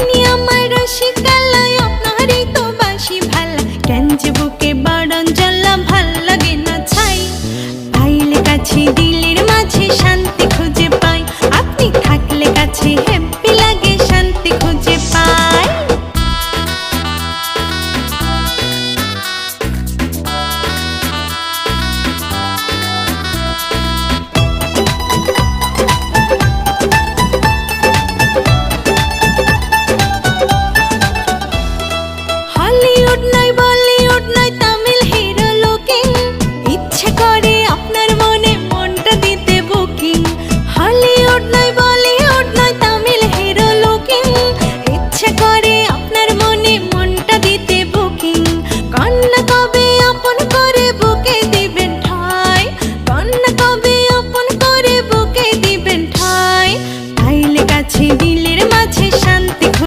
আপনি আমার রসিকালয় আপনারই তো বাসি ভালা। কেন যে বুক